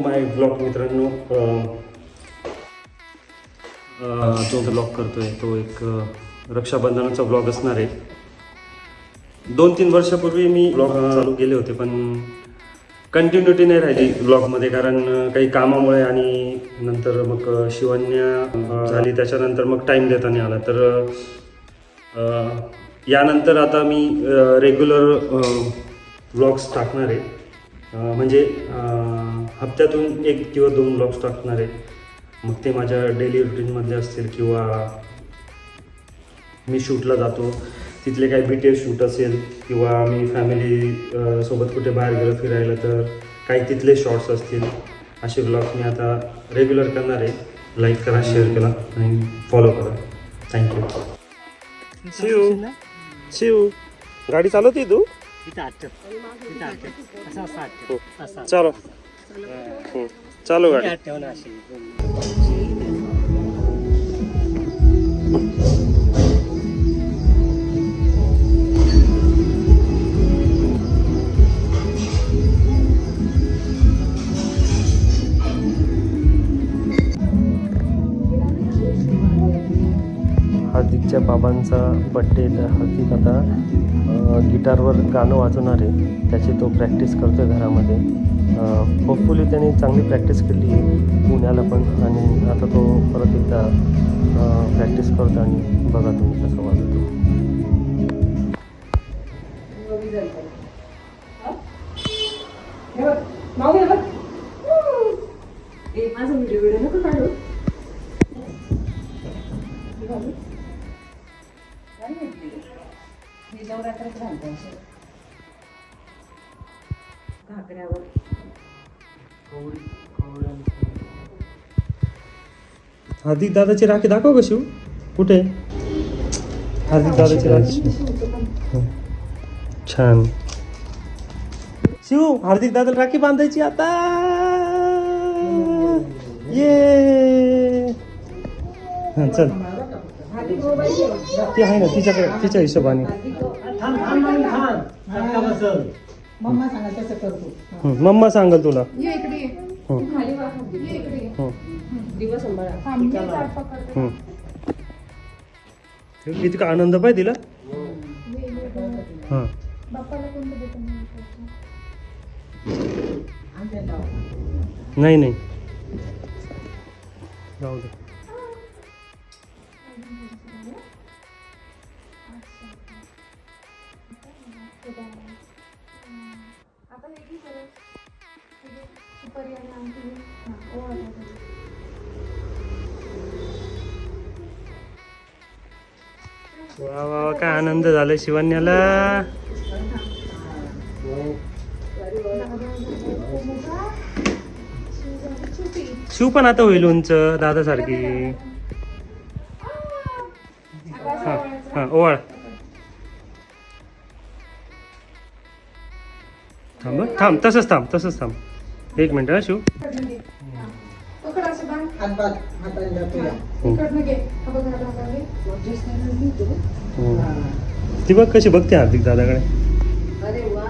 माय blog मित्रांनो तो जो ब्लॉग करतोय तो एक रक्षाबंधनाचा ब्लॉग असणार आहे. दोन तीन वर्षापूर्वी मी ब्लॉग चालू केले होते पण कंटिन्युटी नाही राहिली ब्लॉगमध्ये कारण काही कामामुळे आणि नंतर मग अं, शिवण्या झाली त्याच्यानंतर मग टाईम देता नाही आला. तर यानंतर आता मी रेग्युलर ब्लॉग्स टाकणार आहे. म्हणजे हप्त्यातून एक किंवा दोन ब्लॉग्स टाकणार आहे मग ते माझ्या डेली रुटीनमध्ये असतील किंवा मी शूटला जातो. तिथले काही बी टी एस शूट असेल किंवा मी फॅमिली सोबत कुठे बाहेर गेलो फिरायला तर काही तिथले शॉर्ट्स असतील. असे ब्लॉग्स मी आता रेग्युलर करणार आहे. लाईक करा शेअर करा आणि फॉलो करा. थँक्यू शिव शिव गाडी चालवते तू? इथं आटप. इथं आटप. असा असा आटप. असा चालो. चालो गाडी. आठ ठेवणं अशी. हार्दिकच्या बाबांचा बड्डे तर हार्दिक आता गिटारवर गाणं वाजवणार आहे. त्याची तो प्रॅक्टिस करतो आहे घरामध्ये होपफुली त्याने चांगली प्रॅक्टिस केली आहे पुण्याला पण. आणि आता तो परत एकदा प्रॅक्टिस करतो आणि बघा तुम्ही कसं वाजवतो. माझा व्हिडिओ व्हिडिओ नको काढू. हे घालतो घागऱ्यावर. हार्दिक दादाची राखी दाखव का शिव. कुठे? हार्दिक दादाची राखी. हो. छान. शिव हार्दिक दादाला राखी बांधायची आता. ये. हा चल. ती आहे ना तिच्याकडे तिच्या हिशोबाने मम्मा सांगा तसं करतो मम्मा सांगल तुला ये इकडे ये. हं, खाली वाकून दे. ये इकडे ये. हं, दिवस सांभाळा थांब, मी ताट पकडते. हं. किती का आनंद पाहिजे तिला ये, ये, ये. हां बाप्पाला कोणतं बटन नाही? नाही नाही जाऊ दे आता हे की करू? हे घे, सुपारी वा वा वा, काय आनंद झाला शिवण्याला शिव पण आता होईल उंच दादासारखी हा हा ओवाळ थांब हं. थांब तसंच थांब तसंच थांब एक मिनिट हा शिव पकड असं बाँध. हातभात हाताने तुला इकडनं घे. हा बघ, हा धागा घे. हं. ती बघ कशी बघते हार्दिक दादाकडे अरे वा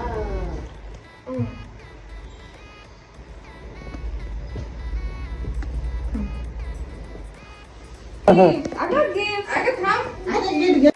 अगं घे. अगं थांब. अरे नीट घे.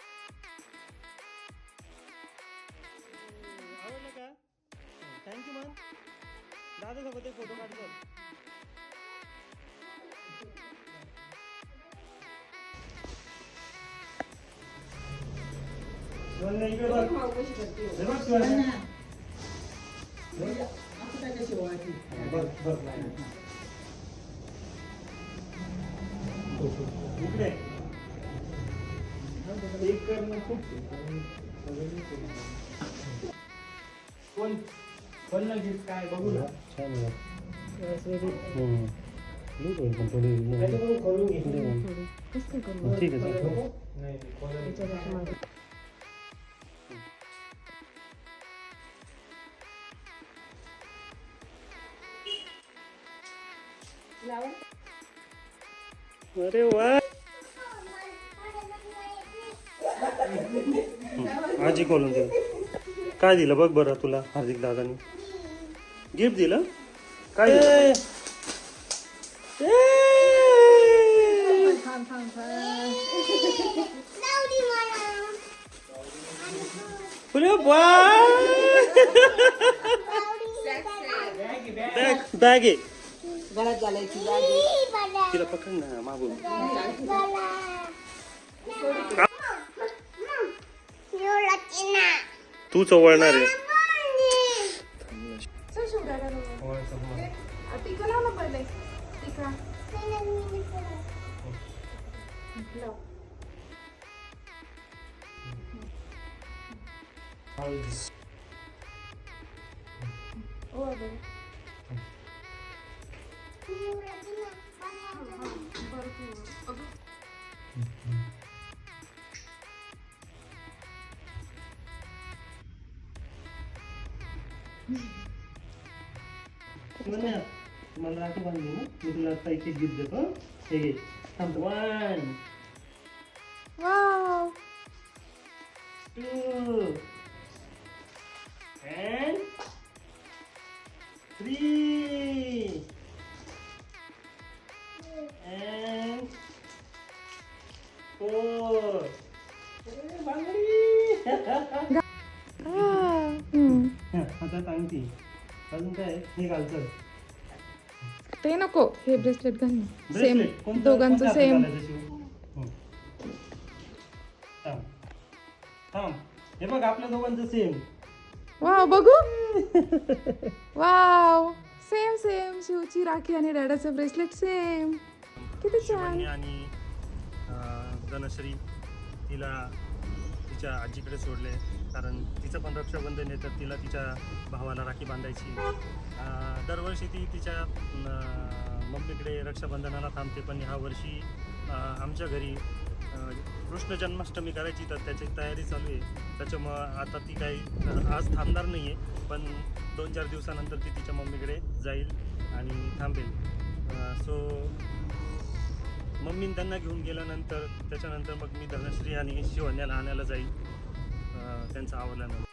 इकडे एक करणं खूप. कोण? कोण गिफ्ट काय? बघू ना. छान खोलून घे. ठीक आहे अरे वा. आजी खोलून दे. काय दिलं बघ बरं तुला हार्दिक दादानी. गिफ्ट दिलं? काय वा बॅग बॅग आहे. गळ्यात घालायची तिला पकड ना मागून. तू चवळणार आहे. चल शिवराला लावू. आ, टिका लाव ना पहिले टिका लाव. ओ अरे. बरं तू. अगं. मला राखी बांधली ना मी तुला आता एक एक गिफ्ट देतो हे घे थांब one wow two and three हातात अंगठी अजून काय हे घालचं ते नको हे ब्रेसलेट घाल सेम दोघांचं सेम? हं. थांब. हे बघ आपल्या दोघांचं सेम वाव बघू. वाव सेम सेम शिवची राखी आणि डॅडाचं ब्रेसलेट सेम किती छान. आणि धनश्री तिला तिच्या आजीकडे सोडले. कारण तिचं पण रक्षाबंधन आहे तर तिला तिच्या भावाला राखी बांधायची. दरवर्षी ती तिच्या मम्मीकडे रक्षाबंधनाला थांबते पण ह्या वर्षी आमच्या घरी कृष्ण जन्माष्टमी करायची तर त्याची तयारी चालू आहे. त्याच्यामुळं आता ती काही आज थांबणार नाही आहे पण दोन चार दिवसानंतर ती तिच्या मम्मीकडे जाईल आणि थांबेल. सो मम्मीन त्यांना घेऊन गेल्यानंतर त्याच्यानंतर मग मी धनश्री आणि शिवण्याला आणायला जाईल. त्यांचं आवडल्यानंतर